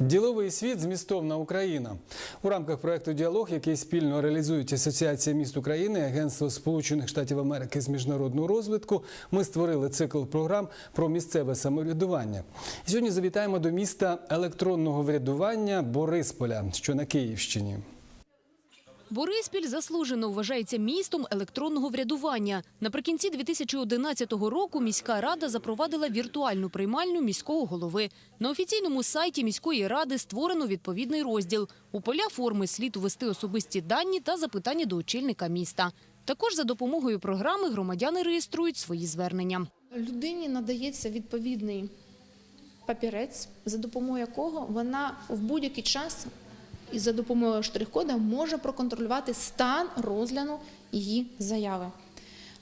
Діловий світ змістовна Україна у рамках проекту Діалог, який спільно реалізують Асоціація міст України, Агентство Сполучених Штатів Америки з міжнародного розвитку. Ми створили цикл програм про місцеве самоврядування. Сьогодні завітаємо до міста електронного врядування Борисполя, що на Київщині. Бориспіль заслужено вважається містом електронного врядування. Наприкінці 2011 року міська рада запровадила віртуальну приймальню міського голови. На офіційному сайті міської ради створено відповідний розділ. У поля форми слід ввести особисті дані та запитання до очільника міста. Також за допомогою програми громадяни реєструють свої звернення. Людині надається відповідний папірець, за допомогою якого вона в будь-який час і за допомогою штрих-кода може проконтролювати стан розгляду її заяви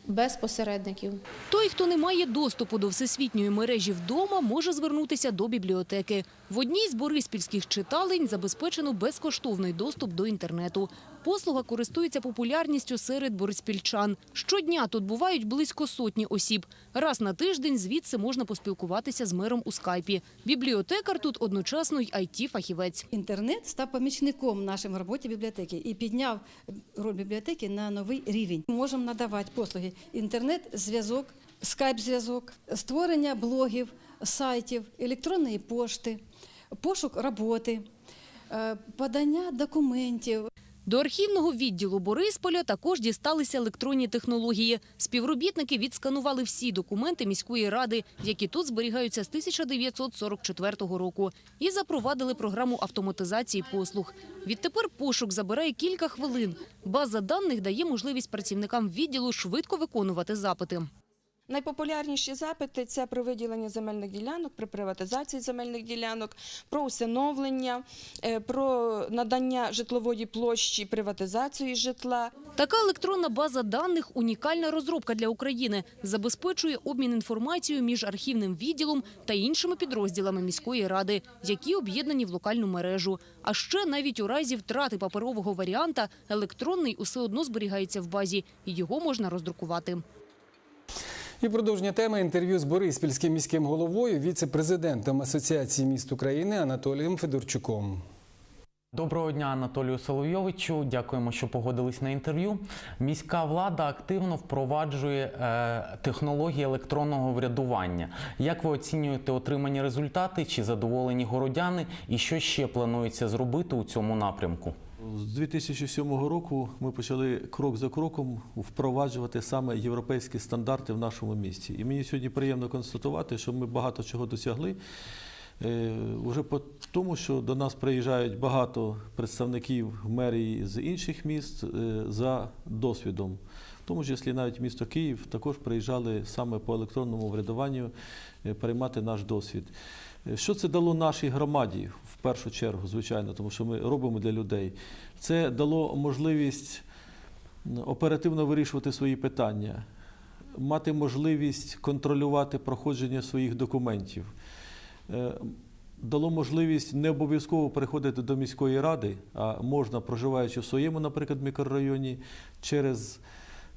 без посередників. Той, хто не має доступу до всесвітньої мережі вдома, може звернутися до бібліотеки. В одній з бориспільських читалень забезпечено безкоштовний доступ до інтернету. Послуга користується популярністю серед бориспільчан. Щодня тут бувають близько сотні осіб. Раз на тиждень звідси можна поспілкуватися з мером у скайпі. Бібліотекар тут одночасно й IT-фахівець. Інтернет став помічником нашим в роботі бібліотеки і підняв роль бібліотеки на новий рівень. Можемо надавати послуги інтернет-зв'язок, скайп-зв'язок, створення блогів, сайтів, електронної пошти, пошук роботи, е, подання документів. До архівного відділу Борисполя також дісталися електронні технології. Співробітники відсканували всі документи міської ради, які тут зберігаються з 1944 року, і запровадили програму автоматизації послуг. Відтепер пошук забирає кілька хвилин. База даних дає можливість працівникам відділу швидко виконувати запити. Найпопулярніші запити це про виділення земельних ділянок, при приватизації земельних ділянок, про усиновлення, е, про надання житлової площі, приватизацію житла. Така електронна база даних – унікальна розробка для України. Забезпечує обмін інформацією між архівним відділом та іншими підрозділами міської ради, які об'єднані в локальну мережу. А ще навіть у разі втрати паперового варіанта електронний усе одно зберігається в базі, і його можна роздрукувати. І продовження теми інтерв'ю з Бориспільським міським головою, віце-президентом Асоціації міст України Анатолієм Федорчуком. Доброго дня, Анатолію Соловйовичу. Дякуємо, що погодились на інтерв'ю. Міська влада активно впроваджує е, технології електронного врядування. Як ви оцінюєте отримані результати? Чи задоволені городяни? І що ще планується зробити у цьому напрямку? З 2007 року ми почали крок за кроком впроваджувати саме європейські стандарти в нашому місті. І мені сьогодні приємно констатувати, що ми багато чого досягли. Е, Уже по тому, що до нас приїжджають багато представників мерії з інших міст е, за досвідом. В тому числі навіть місто Київ також приїжджали саме по електронному врядуванню е, переймати наш досвід. Що це дало нашій громаді першу чергу, звичайно, тому що ми робимо для людей. Це дало можливість оперативно вирішувати свої питання, мати можливість контролювати проходження своїх документів. Е, Дало можливість не обов'язково приходити до міської ради, а можна, проживаючи в своєму, наприклад, мікрорайоні, через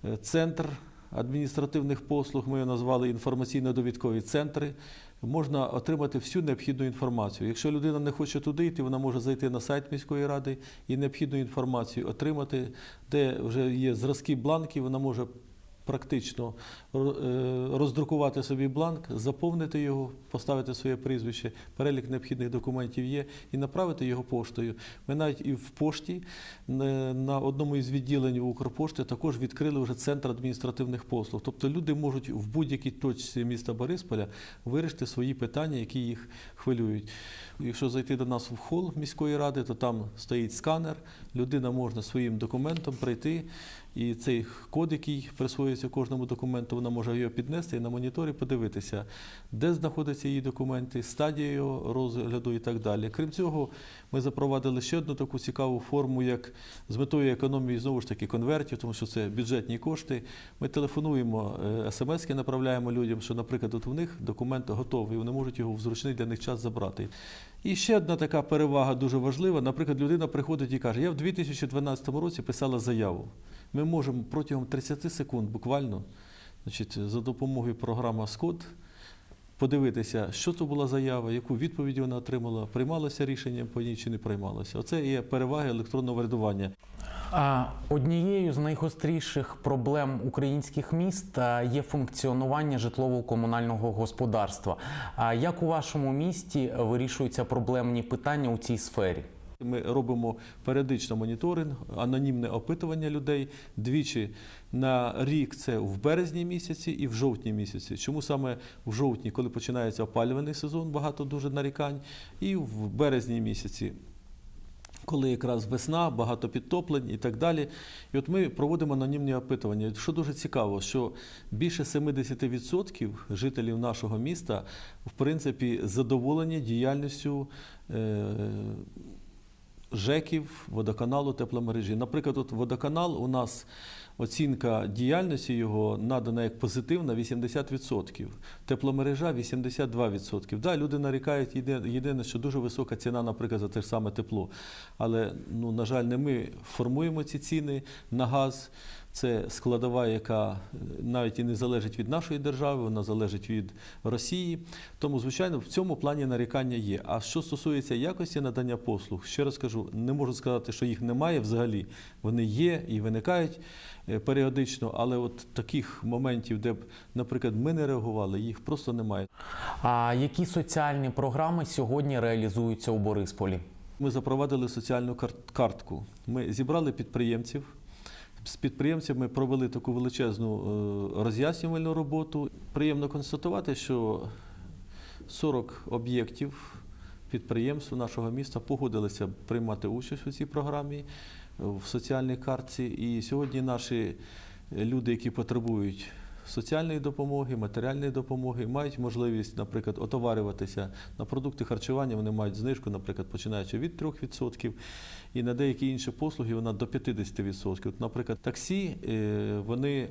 е, центр адміністративних послуг, ми його назвали інформаційно-довідкові центри, можна отримати всю необхідну інформацію. Якщо людина не хоче туди йти, вона може зайти на сайт міської ради і необхідну інформацію отримати, де вже є зразки бланків, вона може практично е, роздрукувати собі бланк, заповнити його, поставити своє прізвище, перелік необхідних документів є, і направити його поштою. Ми навіть і в пошті е, на одному із відділень Укрпошти також відкрили вже центр адміністративних послуг. Тобто люди можуть в будь-якій точці міста Борисполя вирішити свої питання, які їх хвилюють. Якщо зайти до нас в хол міської ради, то там стоїть сканер, людина може своїм документом прийти. І цей код, який присвоюється кожному документу, вона може його піднести і на моніторі подивитися, де знаходяться її документи, стадія його розгляду і так далі. Крім цього, ми запровадили ще одну таку цікаву форму, як з метою економії знову ж таки конвертів, тому що це бюджетні кошти. Ми телефонуємо, е, смски направляємо людям, що, наприклад, от в них документ готовий, вони можуть його в зручний для них час забрати. І ще одна така перевага дуже важлива. Наприклад, людина приходить і каже: Я в 2012 році писала заяву. Ми можемо протягом 30 секунд буквально значить, за допомогою програми Скот подивитися, що то була заява, яку відповідь вона отримала, приймалося рішення по ній чи не приймалося. Оце є переваги електронного врядування. А, Однією з найгостріших проблем українських міст є функціонування житлово-комунального господарства. А як у вашому місті вирішуються проблемні питання у цій сфері? Ми робимо періодично моніторинг, анонімне опитування людей двічі на рік. Це в березні місяці і в жовтні місяці. Чому саме в жовтні, коли починається опалювальний сезон, багато дуже нарікань, і в березні місяці. Коли якраз весна, багато підтоплень і так далі. І от ми проводимо анонімні опитування. Що дуже цікаво, що більше 70% жителів нашого міста в принципі задоволені діяльністю е, ЖЕКів, водоканалу, тепломережі. Наприклад, от водоканал у нас оцінка діяльності його надана як позитивна 80%, тепломережа 82%. Да, люди нарікають єдине, що дуже висока ціна, наприклад, за те ж саме тепло. Але, ну, на жаль, не ми формуємо ці ціни на газ. Це складова, яка е, навіть і не залежить від нашої держави, вона залежить від Росії. Тому, звичайно, в цьому плані нарікання є. А що стосується якості надання послуг, ще раз кажу, не можу сказати, що їх немає взагалі. Вони є і виникають е, періодично, але от таких моментів, де б, наприклад, ми не реагували, їх просто немає. А які соціальні програми сьогодні реалізуються у Борисполі? Ми запровадили соціальну кар- картку. Ми зібрали підприємців. З підприємцями провели таку величезну е, роз'яснювальну роботу. Приємно констатувати, що 40 об'єктів підприємств нашого міста погодилися приймати участь у цій програмі е, в соціальній картці. І сьогодні наші люди, які потребують соціальної допомоги, матеріальної допомоги, мають можливість, наприклад, отоварюватися на продукти харчування. Вони мають знижку, наприклад, починаючи від 3%, і на деякі інші послуги вона до 50%. От, Наприклад, таксі е, вони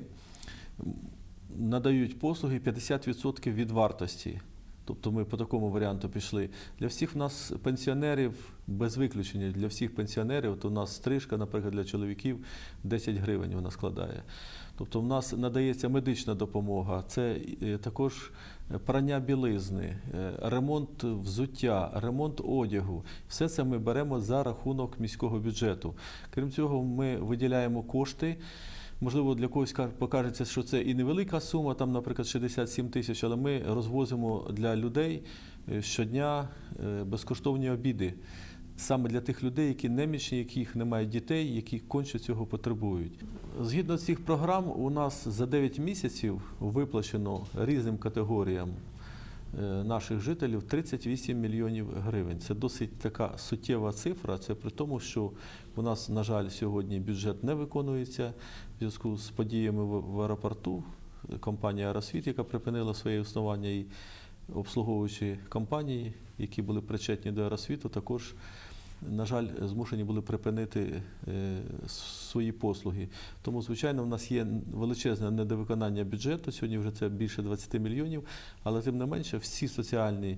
надають послуги 50% від вартості. Тобто ми по такому варіанту пішли. Для всіх в нас пенсіонерів без виключення. Для всіх пенсіонерів, от у нас стрижка, наприклад, для чоловіків 10 гривень вона складає. Тобто в нас надається медична допомога, це е, також прання білизни, е, ремонт взуття, ремонт одягу. Все це ми беремо за рахунок міського бюджету. Крім цього, ми виділяємо кошти. Можливо, для когось покажеться, що це і невелика сума, там, наприклад, 67 тисяч, але ми розвозимо для людей е, щодня е, безкоштовні обіди. Саме для тих людей, які немічні, яких немає дітей, які конче цього потребують. Згідно цих програм, у нас за 9 місяців виплачено різним категоріям наших жителів 38 мільйонів гривень. Це досить така суттєва цифра. Це при тому, що у нас, на жаль, сьогодні бюджет не виконується в зв'язку з подіями в, в аеропорту. Компанія Аеросвіт, яка припинила своє існування, і обслуговуючі компанії, які були причетні до Аеросвіту, також, на жаль, змушені були припинити е, свої послуги. Тому, звичайно, в нас є величезне недовиконання бюджету. Сьогодні вже це більше 20 мільйонів, але тим не менше, всі соціальні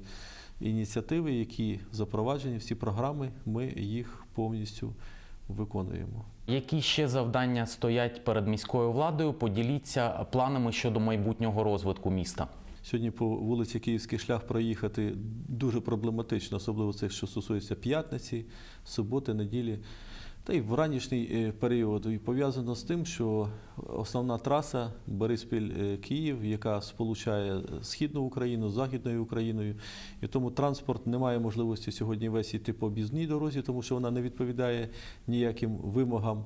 ініціативи, які запроваджені, всі програми, ми їх повністю виконуємо. Які ще завдання стоять перед міською владою? Поділіться планами щодо майбутнього розвитку міста. Сьогодні по вулиці Київський шлях проїхати дуже проблематично, особливо це, що стосується п'ятниці, суботи, неділі. Та й в ранішній е, період І пов'язано з тим, що основна траса Бориспіль-Київ, яка сполучає Східну Україну з Західною Україною, і тому транспорт не має можливості сьогодні весь іти по об'їзній дорозі, тому що вона не відповідає ніяким вимогам.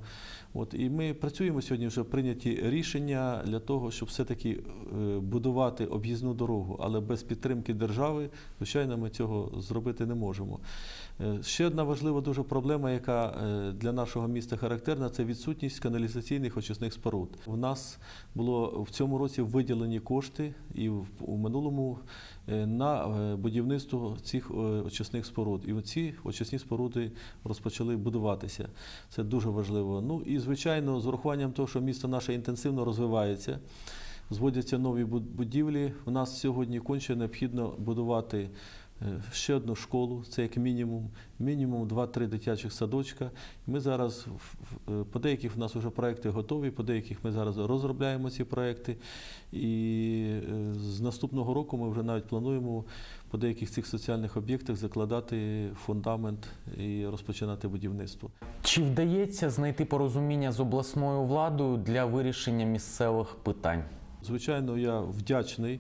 От і ми працюємо сьогодні вже прийняті рішення для того, щоб все-таки е, будувати об'їзну дорогу, але без підтримки держави, звичайно, ми цього зробити не можемо. Е, Ще одна важлива дуже проблема, яка для нашого міста характерна, це відсутність каналізаційних очисних споруд. У нас було в цьому році виділені кошти і в минулому е, на е, будівництво цих е, очисних споруд. І оці очисні споруди розпочали будуватися. Це дуже важливо. Ну і звичайно, з урахуванням того, що місто наше інтенсивно розвивається. Зводяться нові будівлі. У нас сьогодні конче необхідно будувати ще одну школу, це як мінімум, мінімум 2-3 дитячих садочка. Ми зараз в- по деяких в нас вже проекти готові, по деяких ми зараз розробляємо ці проекти. І е, з наступного року ми вже навіть плануємо по деяких цих соціальних об'єктах закладати фундамент і розпочинати будівництво. Чи вдається знайти порозуміння з обласною владою для вирішення місцевих питань? Звичайно, я вдячний е,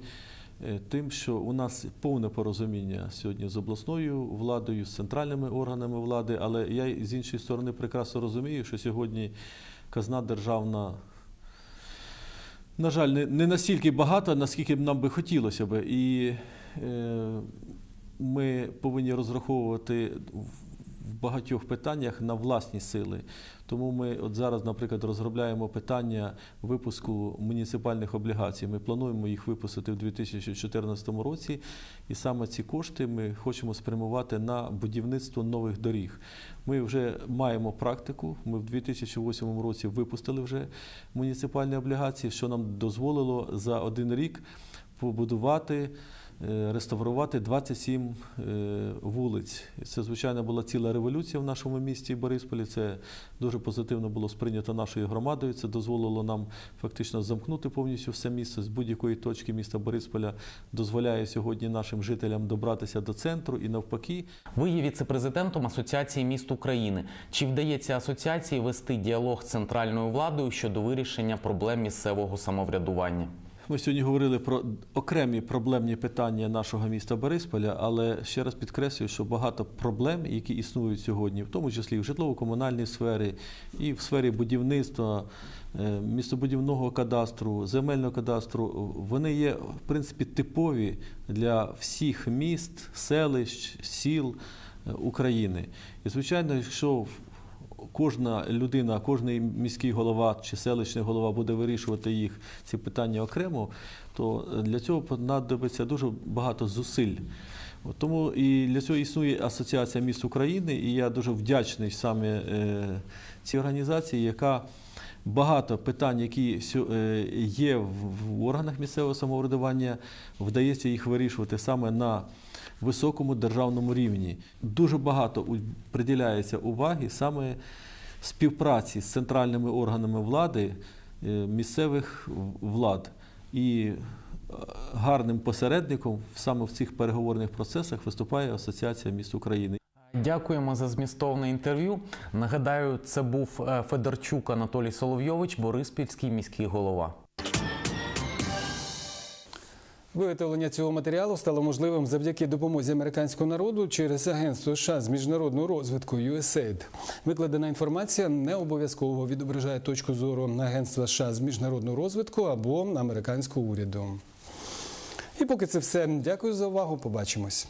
тим, що у нас повне порозуміння сьогодні з обласною владою, з центральними органами влади, але я з іншої сторони прекрасно розумію, що сьогодні казна державна. На жаль, не, не настільки багато, наскільки б нам би хотілося би. І е, ми повинні розраховувати в- багатьох питаннях на власні сили. Тому ми от зараз, наприклад, розробляємо питання випуску муніципальних облігацій. Ми плануємо їх випустити в 2014 році, і саме ці кошти ми хочемо спрямувати на будівництво нових доріг. Ми вже маємо практику. Ми в 2008 році випустили вже муніципальні облігації, що нам дозволило за один рік побудувати. Е, Реставрувати 27 е, вулиць. Це, звичайно, була ціла революція в нашому місті Борисполі. Це дуже позитивно було сприйнято нашою громадою. Це дозволило нам фактично замкнути повністю все місто з будь-якої точки міста Борисполя. Дозволяє сьогодні нашим жителям добратися до центру і навпаки. Ви є віце-президентом Асоціації міст України. Чи вдається асоціації вести діалог з центральною владою щодо вирішення проблем місцевого самоврядування? Ми сьогодні говорили про окремі проблемні питання нашого міста Борисполя, але ще раз підкреслюю, що багато проблем, які існують сьогодні, в тому числі в житлово-комунальній сфері, і в сфері будівництва, е, містобудівного кадастру, земельного кадастру, вони є в принципі типові для всіх міст, селищ, сіл е, України. І звичайно, якщо кожна людина, кожний міський голова чи селищний голова буде вирішувати їх ці питання окремо, то для цього понадобиться дуже багато зусиль. Тому і для цього існує Асоціація міст України, і я дуже вдячний саме е, цій організації, яка багато питань, які е, є в органах місцевого самоврядування, вдається їх вирішувати саме на високому державному рівні. Дуже багато приділяється уваги саме співпраці з центральними органами влади е, місцевих влад. І е, гарним посередником саме в цих переговорних процесах виступає Асоціація міст України. Дякуємо за змістовне інтерв'ю. Нагадаю, це був е, Федорчук Анатолій Соловйович, Бориспільський міський голова. Виготовлення цього матеріалу стало можливим завдяки допомозі американського народу через Агентство США з міжнародного розвитку USAID. Викладена інформація не обов'язково відображає точку зору Агентства США з міжнародного розвитку або американського уряду. І поки це все. Дякую за увагу. Побачимось.